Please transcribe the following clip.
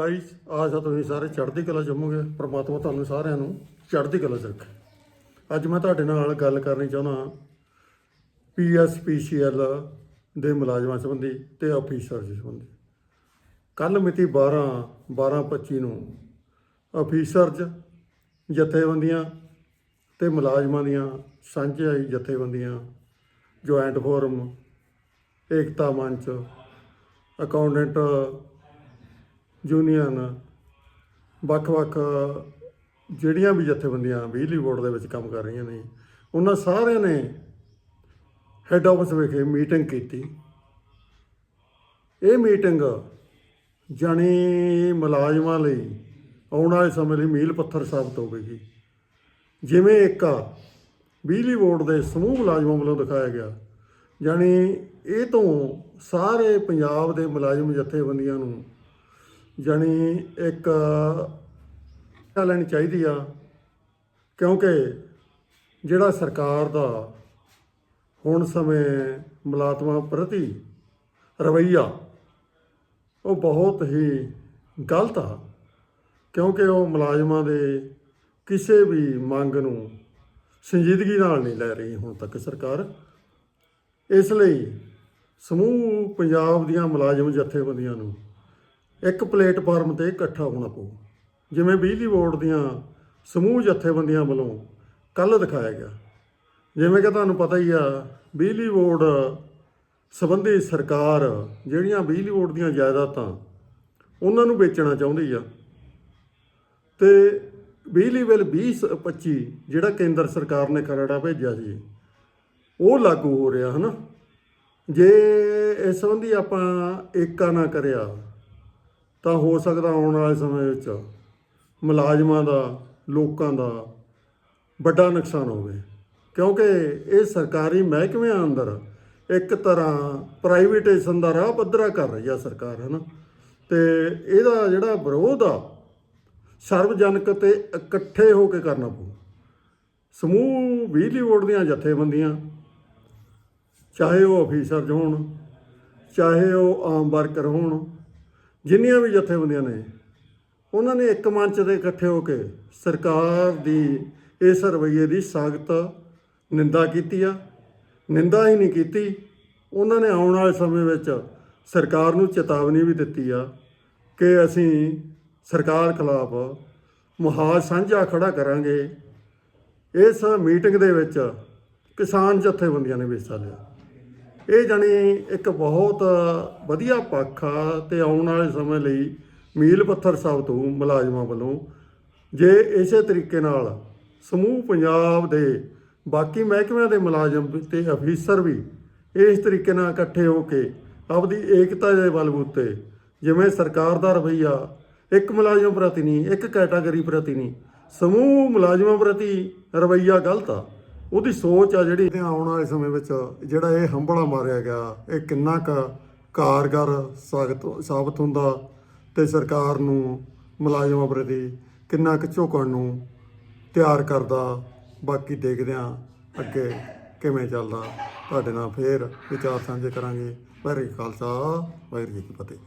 ਭਾਈ ਆਜ ਤੁਸੀਂ ਸਾਰੇ ਚੜ੍ਹਦੀ ਕਲਾ ਜੰਮੋਗੇ, ਪ੍ਰਮਾਤਮਾ ਤੁਹਾਨੂੰ ਸਾਰਿਆਂ ਨੂੰ ਚੜ੍ਹਦੀ ਕਲਾ 'ਚ ਰੱਖੇ। ਅੱਜ ਮੈਂ ਤੁਹਾਡੇ ਨਾਲ ਗੱਲ ਕਰਨੀ ਚਾਹੁੰਦਾ ਪੀਐਸਪੀਸੀਐਲ ਦੇ ਮੁਲਾਜ਼ਮਾਂ ਸੰਬੰਧੀ ਤੇ ਅਫੀਸਰ ਸੰਬੰਧੀ। ਕੱਲ ਮਿਤੀ 12 12/25 ਨੂੰ ਅਫੀਸਰਜ਼ ਜਥੇਬੰਦੀਆਂ ਤੇ ਮੁਲਾਜ਼ਮਾਂ ਦੀਆਂ ਸਾਂਝਾਈ ਜਥੇਬੰਦੀਆਂ ਜੁਆਇੰਟ ਫੋਰਮ ਏਕਤਾ ਮੰਚ ਅਕਾਊਂਟੈਂਟ ਯੂਨੀਅਨ ਵੱਖ-ਵੱਖ ਜਿਹੜੀਆਂ ਵੀ ਜਥੇਬੰਦੀਆਂ ਬਿਜਲੀ ਬੋਰਡ ਦੇ ਵਿੱਚ ਕੰਮ ਕਰ ਰਹੀਆਂ ਨੇ, ਉਹਨਾਂ ਸਾਰਿਆਂ ਨੇ ਹੈੱਡ ਆਫਿਸ ਵਿਖੇ ਮੀਟਿੰਗ ਕੀਤੀ। ਇਹ ਮੀਟਿੰਗ ਜਾਣੀ ਮੁਲਾਜ਼ਮਾਂ ਲਈ ਆਉਣ ਵਾਲੇ ਸਮੇਂ ਲਈ ਮੀਲ ਪੱਥਰ ਸਾਬਤ ਹੋਵੇਗੀ। ਜਿਵੇਂ ਇੱਕ ਬਿਜਲੀ ਬੋਰਡ ਦੇ ਸਮੂਹ ਮੁਲਾਜ਼ਮਾਂ ਵੱਲੋਂ ਦਿਖਾਇਆ ਗਿਆ, ਜਾਣੀ ਇਹ ਤੋਂ ਸਾਰੇ ਪੰਜਾਬ ਦੇ ਮੁਲਾਜ਼ਮ ਜਥੇਬੰਦੀਆਂ ਨੂੰ ਜਾਣੀ ਇੱਕ ਆ ਲੈਣੀ ਚਾਹੀਦੀ ਆ, ਕਿਉਂਕਿ ਜਿਹੜਾ ਸਰਕਾਰ ਦਾ ਹੁਣ ਸਮੇਂ ਮੁਲਾਜ਼ਮਾਂ ਪ੍ਰਤੀ ਰਵੱਈਆ, ਉਹ ਬਹੁਤ ਹੀ ਗਲਤ ਆ, ਕਿਉਂਕਿ ਉਹ ਮੁਲਾਜ਼ਮਾਂ ਦੇ ਕਿਸੇ ਵੀ ਮੰਗ ਨੂੰ ਸੰਜੀਦਗੀ ਨਾਲ ਨਹੀਂ ਲੈ ਰਹੀ ਹੁਣ ਤੱਕ ਸਰਕਾਰ। ਇਸ ਲਈ ਸਮੂਹ ਪੰਜਾਬ ਦੀਆਂ ਮੁਲਾਜ਼ਮ ਜਥੇਬੰਦੀਆਂ ਨੂੰ ਇੱਕ ਪਲੇਟਫਾਰਮ ਤੇ ਇਕੱਠਾ ਹੋਣਾ ਪਊ। ਜਿਵੇਂ ਬਿਜਲੀ ਬੋਰਡ ਦੀਆਂ ਸਮੂਹ ਜਥੇਬੰਦੀਆਂ ਵੱਲੋਂ ਕੱਲ ਦਿਖਾਇਆ ਗਿਆ। ਜਿਵੇਂ ਕਿ ਤੁਹਾਨੂੰ ਪਤਾ ਹੀ ਆ ਬਿਜਲੀ ਬੋਰਡ ਸੰਬੰਧੀ ਸਰਕਾਰ ਜਿਹੜੀਆਂ ਬਿਜਲੀ ਬੋਰਡ ਦੀਆਂ ਜਾਇਦਾਦਾਂ ਉਹਨਾਂ ਨੂੰ ਵੇਚਣਾ ਚਾਹੁੰਦੀ ਆ। ਤੇ ਬਿਜਲੀ ਬਿੱਲ 2025 ਜਿਹੜਾ ਕੇਂਦਰ ਸਰਕਾਰ ਨੇ ਖਰੜਾ ਭੇਜਿਆ ਸੀ, ਉਹ ਲਾਗੂ ਹੋ ਰਿਹਾ, ਹਨਾ? ਜੇ ਇਸ ਸੰਬੰਧੀ ਆਪਾਂ ਏਕਾ ਨਾ ਕਰਿਆ ਤਾਂ ਹੋ ਸਕਦਾ ਆਉਣ ਵਾਲੇ ਸਮੇਂ ਵਿੱਚ ਮੁਲਾਜ਼ਮਾਂ ਦਾ, ਲੋਕਾਂ ਦਾ ਵੱਡਾ ਨੁਕਸਾਨ ਹੋਵੇ। ਕਿਉਂਕਿ ਇਹ ਸਰਕਾਰੀ ਮਹਿਕਮਿਆਂ ਅੰਦਰ ਇੱਕ ਤਰ੍ਹਾਂ ਪ੍ਰਾਈਵੇਟਾਈਜੇਸ਼ਨ ਦਾ ਰਾਹ ਪੱਧਰਾ ਕਰ ਰਹੀ ਆ ਸਰਕਾਰ, ਹਨਾ? ਤੇ ਇਹਦਾ ਜਿਹੜਾ ਵਿਰੋਧ ਆ, ਸਰਵਜਨਕ ਤੇ ਇਕੱਠੇ ਹੋ ਕੇ ਕਰਨਾ ਪਊ। ਸਮੂਹ ਬਿਜਲੀ ਬੋਰਡ ਦੀਆਂ ਜਥੇਬੰਦੀਆਂ, ਚਾਹੇ ਉਹ ਅਫੀਸਰ ਹੋਣ, ਚਾਹੇ ਉਹ ਆਮ ਵਰਕਰ ਹੋਣ ਜਿੰਨੀਆਂ ਵੀ ਜਥੇਬੰਦੀਆਂ ਨੇ, ਉਹਨਾਂ ਨੇ ਇੱਕ ਮੰਚ ਤੇ ਇਕੱਠੇ ਹੋ ਕੇ ਸਰਕਾਰ ਦੀ ਇਸ ਰਵੱਈਏ ਦੀ ਸਖਤ ਨਿੰਦਾ ਕੀਤੀ ਆ। ਨਿੰਦਾ ਹੀ ਨਹੀਂ ਕੀਤੀ। ਉਹਨਾਂ ਨੇ ਆਉਣ ਵਾਲੇ ਸਮੇਂ ਵਿੱਚ ਸਰਕਾਰ ਨੂੰ ਚੇਤਾਵਨੀ ਵੀ ਦਿੱਤੀ ਆ ਕਿ ਅਸੀਂ ਸਰਕਾਰ ਖਿਲਾਫ ਮੁਹਾਜ਼ ਸਾਂਝਾ ਖੜਾ ਕਰਾਂਗੇ। ਇਸ ਮੀਟਿੰਗ ਦੇ ਵਿੱਚ ਕਿਸਾਨ ਜਥੇਬੰਦੀਆਂ ਨੇ ਵੀ ਹਿੱਸਾ ਲਿਆ। ਇਹ ਜਾਣੀ ਇੱਕ ਬਹੁਤ ਵਧੀਆ ਪੱਖ ਆ ਤੇ ਆਉਣ ਵਾਲੇ ਸਮੇਂ ਲਈ ਮੀਲ ਪੱਥਰ ਸਾਬਤ ਹੋਊ ਮੁਲਾਜ਼ਮਾਂ ਵੱਲੋਂ ਜੇ ਇਸੇ ਤਰੀਕੇ ਨਾਲ ਸਮੂਹ ਪੰਜਾਬ ਦੇ ਬਾਕੀ ਮਹਿਕਮਿਆਂ ਦੇ ਮੁਲਾਜ਼ਮ ਤੇ ਅਫੀਸਰ ਵੀ ਇਸ ਤਰੀਕੇ ਨਾਲ ਇਕੱਠੇ ਹੋ ਕੇ ਆਪਦੀ ਏਕਤਾ ਦੇ ਬਲਬੂਤੇ ਜਿਵੇਂ ਸਰਕਾਰ ਦਾ ਰਵੱਈਆ, ਇੱਕ ਮੁਲਾਜ਼ਮ ਪ੍ਰਤੀ ਨਹੀਂ, ਇੱਕ ਕੈਟਾਗਰੀ ਪ੍ਰਤੀ ਨਹੀਂ, ਸਮੂਹ ਮੁਲਾਜ਼ਮਾਂ ਪ੍ਰਤੀ ਰਵੱਈਆ ਗਲਤ ਆ। ਉਹਦੀ ਸੋਚ ਆ ਜਿਹੜੀ ਆਉਣ ਵਾਲੇ ਸਮੇਂ ਵਿੱਚ, ਜਿਹੜਾ ਇਹ ਹੰਬਲਾ ਮਾਰਿਆ ਗਿਆ, ਇਹ ਕਿੰਨਾ ਕੁ ਕਾਰਗਰ ਸਾਗਤ ਸਾਬਤ ਹੁੰਦਾ ਤੇ ਸਰਕਾਰ ਨੂੰ ਮੁਲਾਜ਼ਮਾਂ ਪ੍ਰਤੀ ਕਿੰਨਾ ਕੁ ਝੁਕਣ ਨੂੰ ਤਿਆਰ ਕਰਦਾ, ਬਾਕੀ ਦੇਖਦੇ ਹਾਂ ਅੱਗੇ ਕਿਵੇਂ ਚੱਲਦਾ। ਤੁਹਾਡੇ ਨਾਲ ਫੇਰ ਵਿਚਾਰ ਸਾਂਝੇ ਕਰਾਂਗੇ। ਵਾਹਿਗੁਰੂ ਖਾਲਸਾ, ਵਾਹਿਗੁਰੂ ਜੀ ਕੀ ਫਤਿਹ।